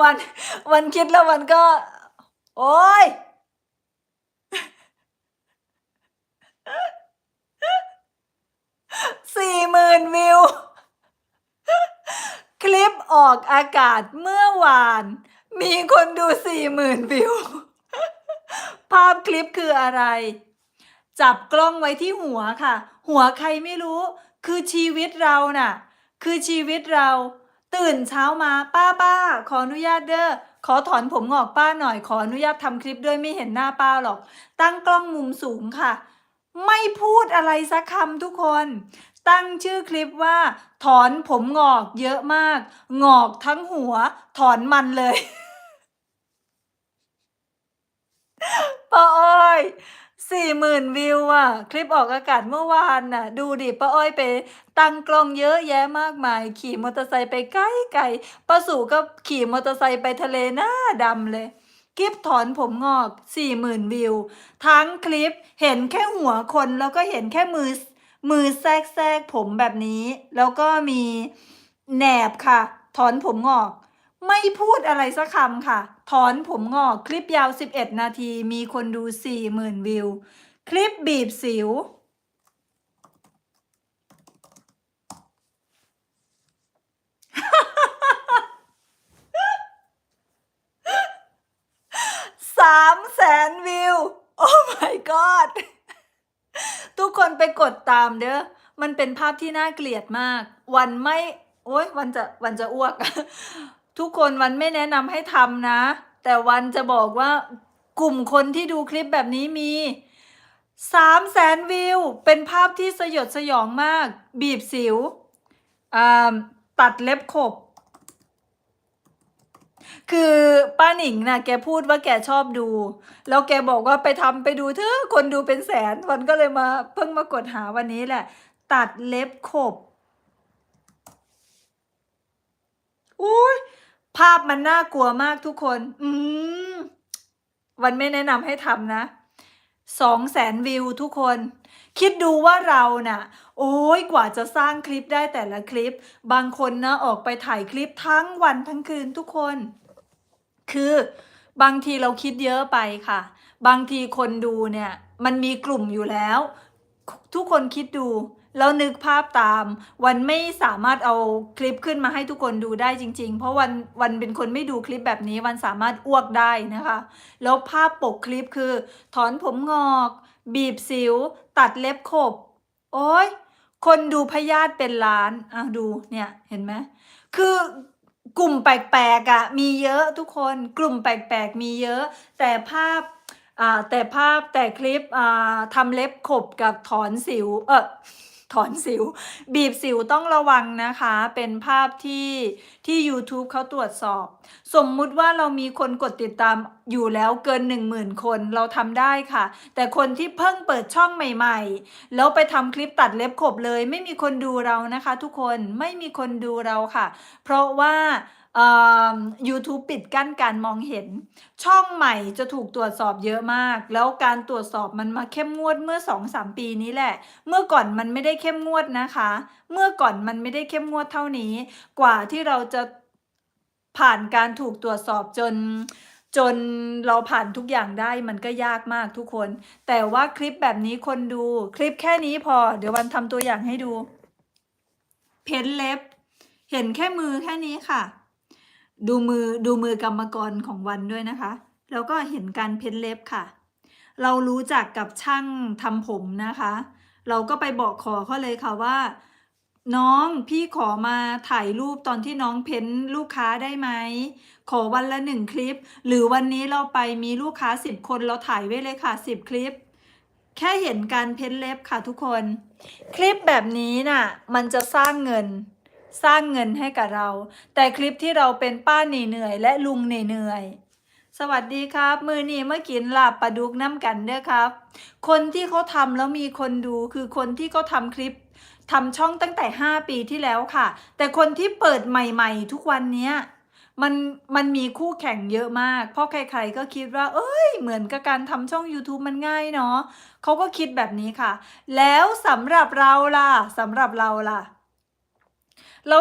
วันวันคิดแล้ววันก็ โอ้ยสี่หมื่นวิว คลิปออกอากาศเมื่อวาน มีคนดูสี่หมื่นวิว ภาพคลิปคืออะไร จับกล้องไว้ที่หัวค่ะ หัวใครไม่รู้ คือชีวิตเราน่ะ คือชีวิตเรา ตื่นเช้ามาป้าป้าขออนุญาตเด้อขอถอนผมงอกป้าหน่อยขออนุญาตทำคลิปด้วยไม่เห็นหน้าป้าหรอก ตั้งกล้องมุมสูงค่ะ ไม่พูดอะไรสักคำทุกคน ตั้งชื่อคลิปว่า ถอนผมงอกเยอะมาก งอกทั้งหัว ถอนมันเลยป้าอ้อย สี่หมื่นวิวอะ คลิปออกอากาศเมื่อวานน่ะ ดูดิป้าอ้อยไป ตั้งกล้องเยอะแยะมากมาย ขี่มอเตอร์ไซค์ไปไกลไกลป้าสู่ก็ขี่มอเตอร์ไซค์ไปทะเลหน้าดำเลยคลิปถอนผมงอกสี่หมื่นวิว ทั้งคลิปเห็นแค่หัวคนแล้วก็เห็นแค่มือ มือแทรกแทรกผมแบบนี้ แล้วก็มีแหนบค่ะ ถอนผมงอก ไม่พูดอะไรสักคำค่ะ ถอนผมงอกคลิปยาว 11 นาทีมีคนดู 40,000 วิว คลิปบีบสิว สามแสนวิว โอ้ my god ทุกคนไปกดตามเด้อ มันเป็นภาพที่น่าเกลียดมาก วันไม่ โอ๊ยวันจะวันจะอ้วก ทุกคนวันไม่แนะนำให้ทำนะ แต่วันจะบอกว่ากลุ่มคนที่ดูคลิปแบบนี้มีสามแสนวิว เป็นภาพที่สยดสยองมาก บีบสิวอ่าตัดเล็บขบ คือป้าหนิงนะแกพูดว่าแกชอบดู แล้วแกบอกว่าไปทำไปดูเถอะคนดูเป็นแสน วันก็เลยมาเพิ่งมากดหาวันนี้แหละ ตัดเล็บขบอุ้ย ภาพมันน่ากลัวมากทุกคน อืม วันไม่แนะนำให้ทำนะสองแสนวิวทุกคน คิดดูว่าเราน่ะ โอ้ยกว่าจะสร้างคลิปได้แต่ละคลิป บางคนนะออกไปถ่ายคลิปทั้งวันทั้งคืนทุกคน คือบางทีเราคิดเยอะไปค่ะ บางทีคนดูเนี่ย มันมีกลุ่มอยู่แล้ว ทุกคนคิดดู แล้วนึกภาพตาม วันไม่สามารถเอาคลิปขึ้นมาให้ทุกคนดูได้จริง ๆ เพราะวันวันเป็นคนไม่ดูคลิปแบบนี้วันสามารถอ้วกได้นะคะ แล้วภาพปกคลิปคือ ถอนผมงอก บีบสิว ตัดเล็บขบ โอ้ยคนดูพยาธิเป็นล้านอะดูเนี่ยเห็นไหมคือกลุ่มแปลกๆอะมีเยอะทุกคนกลุ่มแปลกๆมีเยอะ แต่ภาพอ่าแต่ภาพแต่คลิปอ่าทำเล็บขบกับถอนสิว เออ ถอนสิว บีบสิวต้องระวังนะคะ เป็นภาพที่ที่ YouTube เขาตรวจสอบ สมมุติว่าเรามีคนกดติดตามอยู่แล้วเกิน 10,000 คนเราทำได้ค่ะ แต่คนที่เพิ่งเปิดช่องใหม่ๆ แล้วไปทำคลิปตัดเล็บขบเลย ไม่มีคนดูเรานะคะ ทุกคนไม่มีคนดูเราค่ะ เพราะว่า เอ่อ YouTube ปิดกั้นการมองเห็น ช่องใหม่จะถูกตรวจสอบเยอะมาก แล้วการตรวจสอบมันมาเข้มงวดเมื่อ2-3ปีนี้แหละ เมื่อก่อนมันไม่ได้เข้มงวดนะคะ เมื่อก่อนมันไม่ได้เข้มงวดเท่านี้ กว่าที่เราจะผ่านการถูกตรวจสอบจนจนเราผ่านทุกอย่างได้มันก็ยากมากทุกคน แต่ว่าคลิปแบบนี้คนดูคลิปแค่นี้พอ เดี๋ยววันทำตัวอย่างให้ดู เพ้นเล็บ เห็นแค่มือแค่นี้ค่ะ ดูมือดูมือกรรมกรของวันด้วยนะคะ แล้วก็เห็นการเพ้นเล็บค่ะ เรารู้จักกับช่างทำผมนะคะ เราก็ไปบอกขอเขาเลยค่ะว่า น้องพี่ขอมาถ่ายรูปตอนที่น้องเพ้นลูกค้าได้ไหม ขอวันละหนึ่งคลิป หรือวันนี้เราไปมีลูกค้าสิบคนเราถ่ายไว้เลยค่ะสิบคลิป แค่เห็นการเพ้นเล็บค่ะทุกคน คลิปแบบนี้น่ะ มันจะสร้างเงิน สร้างเงินให้กับเรา แต่คลิปที่เราเป็นป้าเหนื่อยและลุงเหนื่อยสวัสดีครับ มือนี้เมื่อกินลาบปลาดุกน้ำกันเด้อครับ คนที่เขาทำแล้วมีคนดูคือคนที่เขาทำคลิปทำช่องตั้งแต่ 5 ปีที่แล้วค่ะ แต่คนที่เปิดใหม่ ๆ ทุกวันนี้มันมันมีคู่แข่งเยอะมาก เพราะใครๆก็คิดว่า เอ้ย เหมือนกับการทำช่อง YouTube มันง่ายเนาะเขาก็คิดแบบนี้ค่ะ แล้วสำหรับเราล่ะสำหรับเราล่ะ เรา